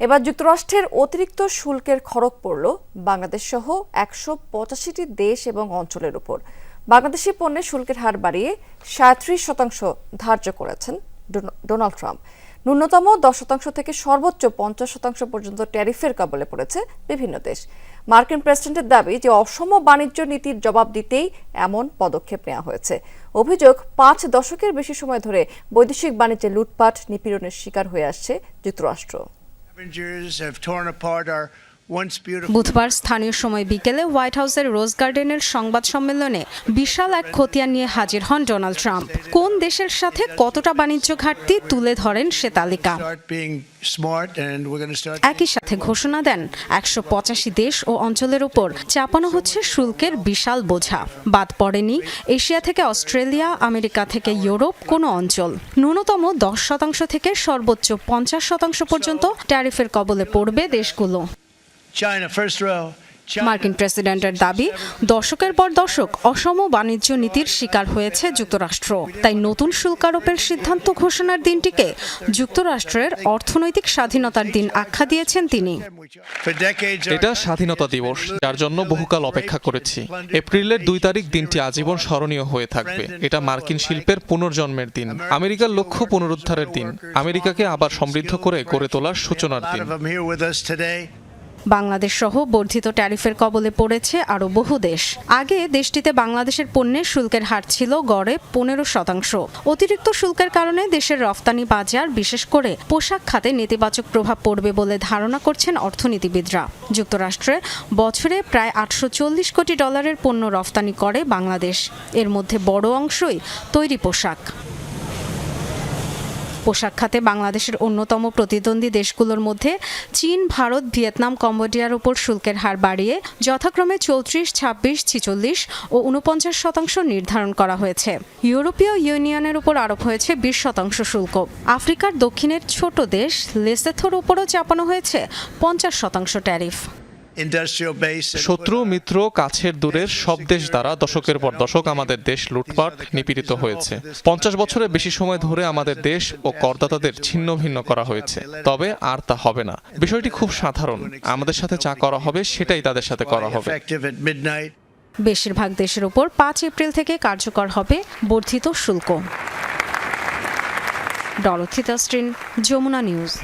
এবার যুক্তরাষ্ট্রের অতিরিক্ত শুল্কের খরচ পড়ল বাংলাদেশ সহ একশো পঁচাশিটি দেশ এবং অঞ্চলের উপর। বাংলাদেশি পণ্যের শুল্কের হার বাড়িয়ে সাঁত্রিশ শতাংশ ধার্য করেছেন ডোনাল্ড ট্রাম্প। ন্যূনতম দশ শতাংশ থেকে সর্বোচ্চ পঞ্চাশ শতাংশ পর্যন্ত ট্যারিফের কবলে পড়েছে বিভিন্ন দেশ। মার্কিন প্রেসিডেন্টের দাবি যে অসম বাণিজ্য নীতির জবাব দিতেই এমন পদক্ষেপ নেওয়া হয়েছে। অভিযোগ, পাঁচ দশকের বেশি সময় ধরে বৈদেশিক বাণিজ্যে লুটপাট নিপীড়নের শিকার হয়ে আসছে যুক্তরাষ্ট্র। Scavengers have torn apart our বুধবার স্থানীয় সময় বিকেলে হোয়াইট হাউসের রোজ গার্ডেনের সংবাদ সম্মেলনে বিশাল এক খতিয়ান নিয়ে হাজির হন ডোনাল্ড ট্রাম্প। কোন দেশের সাথে কতটা বাণিজ্য ঘাটতি তুলে ধরেন সে তালিকা। একই সাথে ঘোষণা দেন একশো পঁচাশি দেশ ও অঞ্চলের উপর চাপানো হচ্ছে শুল্কের বিশাল বোঝা। বাদ পড়েনি এশিয়া থেকে অস্ট্রেলিয়া আমেরিকা থেকে ইউরোপ কোনো অঞ্চল। ন্যূনতম দশ শতাংশ থেকে সর্বোচ্চ পঞ্চাশ শতাংশ পর্যন্ত ট্যারিফের কবলে পড়বে দেশগুলো। মার্কিন প্রেসিডেন্টের দাবি দশকের পর দশক অসম বাণিজ্য নীতির শিকার হয়েছে যুক্তরাষ্ট্র। তাই নতুন শুল্ক আরোপের সিদ্ধান্ত ঘোষণার দিনটিকে যুক্তরাষ্ট্রের অর্থনৈতিক স্বাধীনতার দিন আখ্যা দিয়েছেন তিনি। এটা স্বাধীনতা দিবস যার জন্য বহুকাল অপেক্ষা করেছি। এপ্রিলের দুই তারিখ দিনটি আজীবন স্মরণীয় হয়ে থাকবে। এটা মার্কিন শিল্পের পুনর্জন্মের দিন আমেরিকার লক্ষ্য পুনরুদ্ধারের দিন আমেরিকাকে আবার সমৃদ্ধ করে গড়ে তোলার সূচনার দিন। বাংলাদেশ সহ বর্ধিত ট্যারিফের কবলে পড়েছে আরও বহু দেশ। আগে দেশটিতে বাংলাদেশের পণ্যের শুল্কের হার ছিল গড়ে পনেরো শতাংশ। অতিরিক্ত শুল্কের কারণে দেশের রফতানি বাজার, বিশেষ করে পোশাক খাতে নেতিবাচক প্রভাব পড়বে বলে ধারণা করছেন অর্থনীতিবিদরা। যুক্তরাষ্ট্রে বছরে প্রায় আটশো চল্লিশ কোটি ডলারের পণ্য রফতানি করে বাংলাদেশ। এর মধ্যে বড় অংশই তৈরি পোশাক। পোশাক খাতে বাংলাদেশের অন্যতম প্রতিদ্বন্দ্বী দেশগুলোর মধ্যে চীন, ভারত, ভিয়েতনাম, কম্বোডিয়ার উপর শুল্কের হার বাড়িয়ে যথাক্রমে চৌত্রিশ, ছাব্বিশ, ছিচল্লিশ ও উনপঞ্চাশ শতাংশ নির্ধারণ করা হয়েছে। ইউরোপীয় ইউনিয়নের উপর আরোপ হয়েছে বিশ শতাংশ শুল্ক। আফ্রিকার দক্ষিণের ছোট দেশ লেসেথোর উপরও চাপানো হয়েছে পঞ্চাশ শতাংশ ট্যারিফ। শত্রু মিত্র কাছের দূরের সব দেশ দ্বারা দশকের পর দশক আমাদের দেশ লুটপাট নিপীড়িত হয়েছে। পঞ্চাশ বছরের বেশি সময় ধরে আমাদের দেশ ও করদাতাদের ছিন্ন ভিন্ন করা হয়েছে। তবে আর তা হবে না। বিষয়টি খুব সাধারণ। আমাদের সাথে যা করা হবে সেটাই তাদের সাথে করা হবে. বেশিরভাগ দেশের উপর পাঁচ এপ্রিল থেকে কার্যকর হবে বর্ধিত শুল্ক। ডরথিতা স্ট্রিন যমুনা নিউজ।